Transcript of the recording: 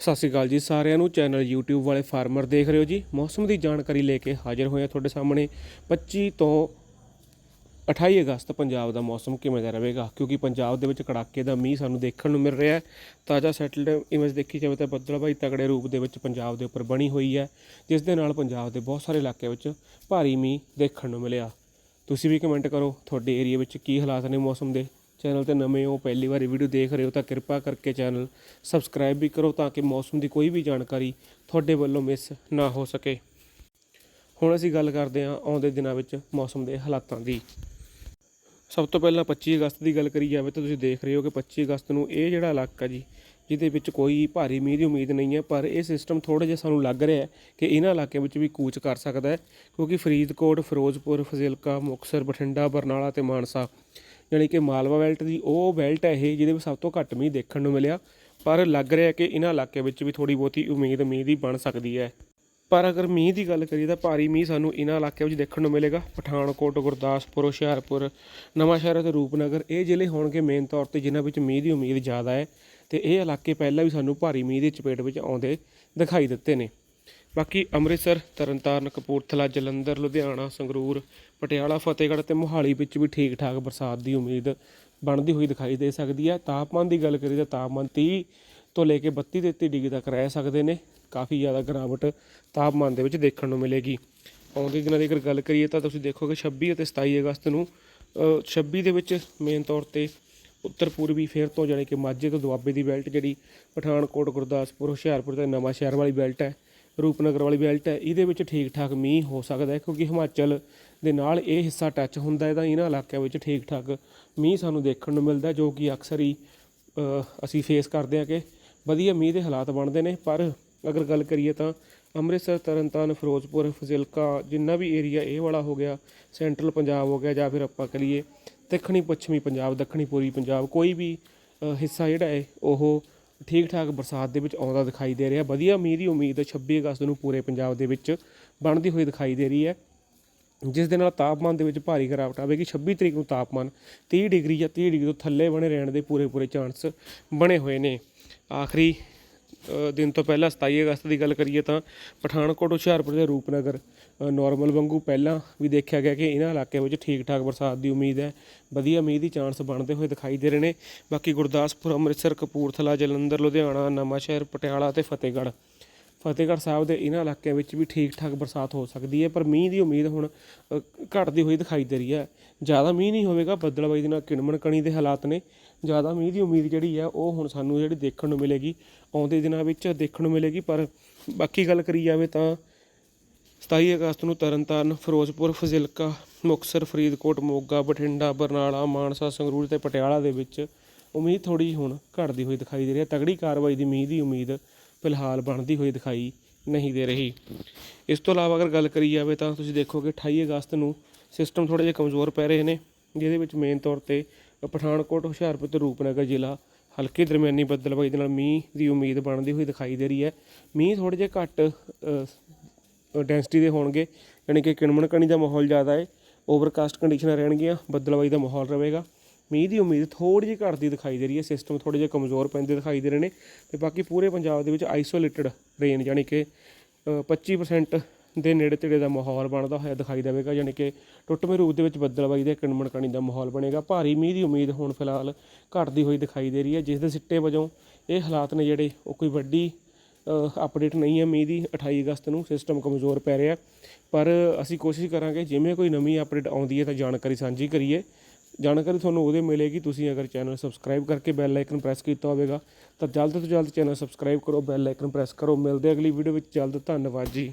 ਸਤਿ ਸ਼੍ਰੀ ਅਕਾਲ ਜੀ ਸਾਰਿਆਂ ਨੂੰ। ਚੈਨਲ YouTube ਵਾਲੇ ਫਾਰਮਰ ਦੇਖ ਰਹੇ ਹੋ ਜੀ। ਮੌਸਮ ਦੀ ਜਾਣਕਾਰੀ ਲੈ ਕੇ ਹਾਜ਼ਰ ਹੋਏ ਹਾਂ ਤੁਹਾਡੇ ਸਾਹਮਣੇ। 25 ਤੋਂ 28 ਅਗਸਤ ਪੰਜਾਬ ਦਾ ਮੌਸਮ ਕਿਵੇਂ ਦਾ ਰਹੇਗਾ? ਕਿਉਂਕਿ ਪੰਜਾਬ ਦੇ ਵਿੱਚ ਕੜਾਕੇ ਦਾ ਮੀਂਹ ਸਾਨੂੰ ਦੇਖਣ ਨੂੰ ਮਿਲ ਰਿਹਾ ਹੈ। ਤਾਜ਼ਾ ਸੈਟਲਡ ਇਮੇਜ ਦੇਖੀ ਜਾਵੇ ਤਾਂ ਬੱਦਲਬਾਈ ਤਗੜੇ ਰੂਪ ਦੇ ਵਿੱਚ ਪੰਜਾਬ ਦੇ ਉੱਪਰ ਬਣੀ ਹੋਈ ਹੈ। ਜਿਸ ਦੇ ਨਾਲ ਪੰਜਾਬ ਦੇ ਬਹੁਤ ਸਾਰੇ ਇਲਾਕਿਆਂ ਵਿੱਚ ਭਾਰੀ ਮੀਂਹ ਦੇਖਣ ਨੂੰ ਮਿਲਿਆ। ਤੁਸੀਂ ਵੀ ਕਮੈਂਟ ਕਰੋ, ਤੁਹਾਡੇ ਏਰੀਆ ਵਿੱਚ ਕੀ ਹਾਲਾਤ ਨੇ ਮੌਸਮ ਦੇ? ਚੈਨਲ ਤੇ ਨਵੇਂ ਹੋ, ਪਹਿਲੀ ਵਾਰੀ ਵੀਡੀਓ ਦੇਖ ਰਹੇ ਹੋ ਤਾਂ ਕਿਰਪਾ ਕਰਕੇ ਚੈਨਲ ਸਬਸਕ੍ਰਾਈਬ ਵੀ ਕਰੋ ਤਾਂ ਕਿ ਮੌਸਮ ਦੀ ਕੋਈ ਵੀ ਜਾਣਕਾਰੀ ਤੁਹਾਡੇ ਵੱਲੋਂ ਮਿਸ ਨਾ ਹੋ ਸਕੇ। ਹੁਣ ਅਸੀਂ ਗੱਲ ਕਰਦੇ ਹਾਂ ਆਉਂਦੇ ਦਿਨਾਂ ਵਿੱਚ ਮੌਸਮ ਦੇ ਹਾਲਾਤਾਂ ਦੀ। ਸਭ ਤੋਂ ਪਹਿਲਾਂ 25 ਅਗਸਤ ਦੀ ਗੱਲ ਕਰੀ ਜਾਵੇ ਤਾਂ ਤੁਸੀਂ ਦੇਖ ਰਹੇ ਹੋ ਕਿ 25 ਅਗਸਤ ਨੂੰ ਇਹ ਜਿਹੜਾ ਇਲਾਕਾ ਜੀ, ਜਿਹਦੇ ਵਿੱਚ ਕੋਈ ਭਾਰੀ ਮੀਂਹ ਦੀ ਉਮੀਦ ਨਹੀਂ ਹੈ, ਪਰ ਇਹ ਸਿਸਟਮ ਥੋੜਾ ਜਿਹਾ ਸਾਨੂੰ ਲੱਗ ਰਿਹਾ ਹੈ ਕਿ ਇਹਨਾਂ ਇਲਾਕਿਆਂ ਵਿੱਚ ਵੀ ਕੂਚ ਕਰ ਸਕਦਾ ਹੈ, ਕਿਉਂਕਿ ਫਰੀਦਕੋਟ, ਫਿਰੋਜ਼ਪੁਰ, ਫਜ਼ਿਲਕਾ, ਮੁਕਤਸਰ, ਬਠਿੰਡਾ, ਬਰਨਾਲਾ ਤੇ ਮਾਨਸਾ। ਯਾਨੀ ਕਿ ਮਾਲਵਾ ਬੈਲਟ ਦੀ, ਉਹ ਬੈਲਟ ਹੈ ਇਹ ਜਿਹਦੇ ਵਿੱਚ ਸਭ ਤੋਂ ਘੱਟ ਮੀਂਹ ਦੇਖਣ ਨੂੰ ਮਿਲਿਆ। ਪਰ ਲੱਗ ਰਿਹਾ ਕਿ ਇਹਨਾਂ ਇਲਾਕਿਆਂ ਵਿੱਚ ਵੀ ਥੋੜੀ ਬਹੁਤੀ ਉਮੀਦ ਮੀਂਹ ਦੀ ਬਣ ਸਕਦੀ ਹੈ। ਪਰ ਅਗਰ ਮੀਂਹ ਦੀ ਗੱਲ ਕਰੀਏ ਤਾਂ ਭਾਰੀ ਮੀਂਹ ਸਾਨੂੰ ਇਹਨਾਂ ਇਲਾਕਿਆਂ ਵਿੱਚ ਦੇਖਣ ਨੂੰ ਮਿਲੇਗਾ। ਪਠਾਨਕੋਟ, ਗੁਰਦਾਸਪੁਰ, ਹੁਸ਼ਿਆਰਪੁਰ ਨਵਾਂਸ਼ਹਿਰ ਅਤੇ ਰੂਪਨਗਰ, ਇਹ ਜ਼ਿਲ੍ਹੇ ਹੋਣਗੇ ਮੇਨ ਤੌਰ ਤੇ ਜਿਨ੍ਹਾਂ ਵਿੱਚ ਮੀਂਹ ਦੀ ਉਮੀਦ ਜ਼ਿਆਦਾ ਹੈ। ਤੇ ਇਹ ਇਲਾਕੇ ਪਹਿਲਾਂ ਵੀ ਸਾਨੂੰ ਭਾਰੀ ਮੀਂਹ ਦੀ ਚਪੇਟ ਵਿੱਚ ਆਉਂਦੇ ਦਿਖਾਈ ਦਿੱਤੇ ਨੇ। ਬਾਕੀ ਅੰਮ੍ਰਿਤਸਰ ਤਰਨਤਾਰਨ ਕਪੂਰਥਲਾ ਜਲੰਧਰ ਲੁਧਿਆਣਾ ਸੰਗਰੂਰ ਪਟਿਆਲਾ ਫਤਿਹਗੜ੍ਹ ਤੇ ਮੋਹਾਲੀ ਵਿੱਚ ਵੀ ਠੀਕ ਠਾਕ ਬਰਸਾਤ ਦੀ ਉਮੀਦ ਬਣਦੀ ਹੋਈ ਦਿਖਾਈ ਦੇ ਸਕਦੀ ਹੈ। ਤਾਪਮਾਨ ਦੀ ਗੱਲ ਕਰੀਏ ਤਾਂ ਤਾਪਮਾਨ 30 ਤੋਂ ਲੈ ਕੇ 32 33 ਡਿਗਰੀ ਤੱਕ ਰਹਿ ਸਕਦੇ ਨੇ। ਕਾਫੀ ਜ਼ਿਆਦਾ ਗਿਰਾਵਟ ਤਾਪਮਾਨ ਦੇ ਵਿੱਚ ਦੇਖਣ ਨੂੰ ਮਿਲੇਗੀ। ਆਉਂਦੇ ਦਿਨਾਂ ਦੀ ਅਗਰ ਗੱਲ ਕਰੀਏ ਤਾਂ ਤੁਸੀਂ ਦੇਖੋਗੇ 26 ਅਤੇ 27 ਅਗਸਤ ਨੂੰ ਅ, 26 ਦੇ ਵਿੱਚ ਮੇਨ ਤੌਰ ਤੇ ਉੱਤਰ ਪੂਰਬੀ ਫੇਰ ਤੋਂ ਜਾਣੀ ਕਿ ਮਾਝੇ ਤੋਂ ਦੁਆਬੇ ਦੀ ਬੈਲਟ ਜਿਹੜੀ ਪਠਾਨਕੋਟ ਗੁਰਦਾਸਪੁਰ ਹੁਸ਼ਿਆਰਪੁਰ ਤੇ ਨਵਾਂ ਸ਼ਹਿਰ ਵਾਲੀ ਬੈਲਟ ਹੈ। ਰੂਪਨਗਰ ਵਾਲੀ ਬੈਲਟ ਹੈ। ਇਹਦੇ ਵਿੱਚ ਠੀਕ ਠਾਕ ਮੀਂਹ ਹੋ ਸਕਦਾ ਹੈ ਕਿਉਂਕਿ ਹਿਮਾਚਲ ਦੇ ਨਾਲ ਇਹ ਹਿੱਸਾ ਟੱਚ ਹੁੰਦਾ ਹੈ ਤਾਂ ਇਹਨਾਂ ਇਲਾਕਿਆਂ ਵਿੱਚ ਠੀਕ ਠਾਕ ਮੀਂਹ ਸਾਨੂੰ ਦੇਖਣ ਨੂੰ ਮਿਲਦਾ ਜੋ ਕਿ ਅਕਸਰ ਹੀ ਅਸੀਂ ਫੇਸ ਕਰਦੇ ਹਾਂ ਕਿ ਵਧੀਆ ਮੀਂਹ ਦੇ ਹਾਲਾਤ ਬਣਦੇ ਨੇ। ਪਰ ਅਗਰ ਗੱਲ ਕਰੀਏ ਤਾਂ ਅੰਮ੍ਰਿਤਸਰ, ਤਰਨਤਾਰਨ, ਫਿਰੋਜ਼ਪੁਰ, ਫਜ਼ਿਲਕਾ ਜਿੰਨਾ ਵੀ ਏਰੀਆ ਇਹ ਵਾਲਾ ਹੋ ਗਿਆ ਸੈਂਟਰਲ ਪੰਜਾਬ ਹੋ ਗਿਆ ਜਾਂ ਫਿਰ ਆਪਾਂ ਕਹੀਏ ਦੱਖਣੀ ਪੱਛਮੀ ਪੰਜਾਬ ਦੱਖਣੀ ਪੂਰਬੀ ਪੰਜਾਬ, ਕੋਈ ਵੀ ਹਿੱਸਾ ਜਿਹੜਾ ਹੈ, ਉਹ ਠੀਕ ਠਾਕ ਬਰਸਾਤ ਦੇ ਵਿੱਚ ਆਉਂਦਾ ਦਿਖਾਈ ਦੇ ਰਿਹਾ। ਵਧੀਆ ਮੀਂਹ ਦੀ ਉਮੀਦ 26 ਅਗਸਤ ਨੂੰ ਪੂਰੇ ਪੰਜਾਬ ਦੇ ਵਿੱਚ ਬਣਦੀ ਹੋਈ ਦਿਖਾਈ ਦੇ ਰਹੀ ਹੈ। ਜਿਸ ਦੇ ਨਾਲ ਤਾਪਮਾਨ ਦੇ ਵਿੱਚ ਭਾਰੀ ਗਿਰਾਵਟ ਆਵੇਗੀ। 26 ਤਰੀਕ ਨੂੰ ਤਾਪਮਾਨ 30 ਡਿਗਰੀ ਜਾਂ 30 ਡਿਗਰੀ ਤੋਂ ਥੱਲੇ ਬਣੇ ਰਹਿਣ ਦੇ ਪੂਰੇ ਪੂਰੇ ਚਾਂਸ ਬਣੇ ਹੋਏ ਨੇ। ਆਖਰੀ ਦਿਨ ਤੋਂ ਪਹਿਲਾਂ 27 ਅਗਸਤ ਦੀ ਗੱਲ ਕਰੀਏ ਤਾਂ ਪਠਾਨਕੋਟ ਹੁਸ਼ਿਆਰਪੁਰ ਦੇ ਰੂਪਨਗਰ ਨਾਰਮਲ ਵਾਂਗੂ ਪਹਿਲਾਂ ਵੀ ਦੇਖਿਆ ਗਿਆ ਕਿ ਇਹਨਾਂ ਇਲਾਕਿਆਂ ਵਿੱਚ ਠੀਕ ਠਾਕ ਬਰਸਾਤ ਦੀ ਉਮੀਦ ਹੈ। ਵਧੀਆ ਮੀਂਹ ਦੀ ਚਾਂਸ ਬਣਦੇ ਹੋਏ ਦਿਖਾਈ ਦੇ ਰਹੇ ਨੇ। ਬਾਕੀ ਗੁਰਦਾਸਪੁਰ ਅੰਮ੍ਰਿਤਸਰ ਕਪੂਰਥਲਾ ਜਲੰਧਰ ਲੁਧਿਆਣਾ ਨਵਾਂਸ਼ਹਿਰ ਪਟਿਆਲਾ ਤੇ ਫਤਿਹਗੜ੍ਹ। ਫਤਿਹਗੜ੍ਹ ਸਾਹਿਬ ਦੇ ਇਹਨਾਂ ਇਲਾਕਿਆਂ ਵਿੱਚ ਵੀ ਠੀਕ ਠਾਕ ਬਰਸਾਤ ਹੋ ਸਕਦੀ ਹੈ ਪਰ ਮੀਂਹ ਦੀ ਉਮੀਦ ਹੁਣ ਅ, ਘਟਦੀ ਹੋਈ ਦਿਖਾਈ ਦੇ ਰਹੀ ਹੈ। ਜ਼ਿਆਦਾ ਮੀਂਹ ਨਹੀਂ ਹੋਵੇਗਾ ਬੱਦਲਬਾਈ ਦੇ ਨਾਲ ਕਿਣਮਣ ਕਣੀ ਦੇ ਹਾਲਾਤ ਨੇ। ਜ਼ਿਆਦਾ ਮੀਂਹ ਦੀ ਉਮੀਦ ਜਿਹੜੀ ਆ, ਉਹ ਹੁਣ ਸਾਨੂੰ ਜਿਹੜੀ ਦੇਖਣ ਨੂੰ ਮਿਲੇਗੀ, ਆਉਂਦੇ ਦਿਨਾਂ ਵਿੱਚ ਦੇਖਣ ਨੂੰ ਮਿਲੇਗੀ, ਪਰ ਬਾਕੀ ਗੱਲ ਕਰੀ ਜਾਵੇ ਤਾਂ 27 ਅਗਸਤ ਨੂੰ ਤਰਨਤਾਰਨ, ਫਿਰੋਜ਼ਪੁਰ, ਫਜ਼ਿਲਕਾ, ਮੁਕਤਸਰ, ਫਰੀਦਕੋਟ, ਮੋਗਾ, ਬਠਿੰਡਾ, ਬਰਨਾਲਾ, ਮਾਨਸਾ, ਸੰਗਰੂਰ ਤੇ ਪਟਿਆਲਾ ਦੇ ਵਿੱਚ ਉਮੀਦ ਥੋੜੀ ਹੁਣ ਘਟਦੀ ਹੋਈ ਦਿਖਾਈ ਦੇ ਰਹੀ ਹੈ। ਤਗੜੀ ਕਾਰਵਾਈ ਦੀ ਮੀਂਹ ਦੀ ਉਮੀਦ ਫਿਲਹਾਲ ਬਣਦੀ ਹੋਈ ਦਿਖਾਈ ਨਹੀਂ ਦੇ ਰਹੀ। ਇਸ ਤੋਂ ਇਲਾਵਾ ਅਗਰ ਗੱਲ ਕਰੀ ਜਾਵੇ ਤਾਂ ਤੁਸੀਂ ਦੇਖੋਗੇ 28 ਅਗਸਤ ਨੂੰ ਸਿਸਟਮ ਥੋੜੇ ਜਿਹਾ ਕਮਜ਼ੋਰ ਪੈ ਰਹੇ ਨੇ, ਜਿਹਦੇ ਵਿੱਚ ਮੇਨ ਤੌਰ ਤੇ ਪਠਾਨਕੋਟ ਹੁਸ਼ਿਆਰਪੁਰ ਤੇ ਰੂਪਨਗਰ ਜ਼ਿਲ੍ਹਾ ਹਲਕੇ ਦਰਮਿਆਨੀ ਬੱਦਲਬਾਈ ਦੇ ਨਾਲ ਮੀਂਹ ਦੀ ਉਮੀਦ ਬਣਦੀ ਹੋਈ ਦਿਖਾਈ ਦੇ ਰਹੀ ਹੈ। ਮੀਂਹ ਥੋੜੇ ਜਿਹਾ ਘੱਟ ਅ, ਡੈਂਸਿਟੀ ਦੇ ਹੋਣਗੇ ਯਾਨੀ ਕਿ ਕਿਣਮਣ ਕਣੀ ਦਾ ਮਾਹੌਲ ਜ਼ਿਆਦਾ ਹੈ ਓਵਰਕਾਸਟ ਕੰਡੀਸ਼ਨਾਂ ਰਹਿਣਗੀਆਂ ਬੱਦਲਬਾਈ ਦਾ ਮਾਹੌਲ ਰਹੇਗਾ। ਮੀਂਹ ਦੀ ਉਮੀਦ ਥੋੜੀ ਜਿਹੀ ਘਟਦੀ ਦਿਖਾਈ ਦੇ ਰਹੀ ਹੈ ਸਿਸਟਮ ਥੋੜੇ ਜਿਹੇ ਕਮਜ਼ੋਰ ਪੈਂਦੇ ਦਿਖਾਈ ਦੇ ਰਹੇ ਨੇ ਤੇ ਬਾਕੀ ਪੂਰੇ ਪੰਜਾਬ ਦੇ ਵਿੱਚ ਆਈਸੋਲੇਟਡ ਰੇਨ ਯਾਨੀ ਕਿ ਅ, 25% ਦੇ ਨੇੜੇ ਤੇੜੇ ਦਾ ਮਾਹੌਲ ਬਣਦਾ ਹੋਇਆ ਦਿਖਾਈ ਦੇਵੇਗਾ, ਯਾਨੀ ਕਿ ਟੁੱਟਵੇਂ ਰੂਪ ਦੇ ਵਿੱਚ ਬੱਦਲਬਾਈ ਦੇ ਕਿਣਮਣਕਣੀ ਦਾ ਮਾਹੌਲ ਬਣੇਗਾ। ਭਾਰੀ ਮੀਂਹ ਦੀ ਉਮੀਦ ਹੁਣ ਫਿਲਹਾਲ ਘਟਦੀ ਹੋਈ ਦਿਖਾਈ ਦੇ ਰਹੀ ਹੈ, ਜਿਸ ਦੇ ਸਿੱਟੇ ਵਜੋਂ ਇਹ ਹਾਲਾਤ ਨੇ ਜਿਹੜੇ ਉਹ ਕੋਈ ਵੱਡੀ ਅਪਡੇਟ ਨਹੀਂ ਹੈ ਮੀਂਹ ਦੀ। 28 ਅਗਸਤ ਨੂੰ ਸਿਸਟਮ ਕਮਜ਼ੋਰ ਪੈ ਰਿਹਾ ਪਰ ਅਸੀਂ ਕੋਸ਼ਿਸ਼ ਕਰਾਂਗੇ, ਜਿਵੇਂ ਕੋਈ ਨਵੀਂ ਅਪਡੇਟ ਆਉਂਦੀ ਹੈ ਤਾਂ ਜਾਣਕਾਰੀ ਸਾਂਝੀ ਕਰੀਏ। ਜਾਣਕਾਰੀ ਤੁਹਾਨੂੰ ਉਹਦੇ ਮਿਲੇਗੀ। ਤੁਸੀਂ ਅਗਰ ਚੈਨਲ ਸਬਸਕ੍ਰਾਈਬ ਕਰਕੇ ਬੈਲ ਆਈਕਨ ਪ੍ਰੈਸ ਕੀਤਾ ਹੋਵੇਗਾ, ਤਾਂ ਜਲਦ ਤੋਂ ਜਲਦ ਚੈਨਲ ਸਬਸਕ੍ਰਾਈਬ ਕਰੋ ਬੈਲ ਆਈਕਨ ਪ੍ਰੈਸ ਕਰੋ। ਮਿਲਦੇ ਅਗਲੀ ਵੀਡੀਓ ਵਿੱਚ। ਜਲਦ, ਧੰਨਵਾਦ ਜੀ।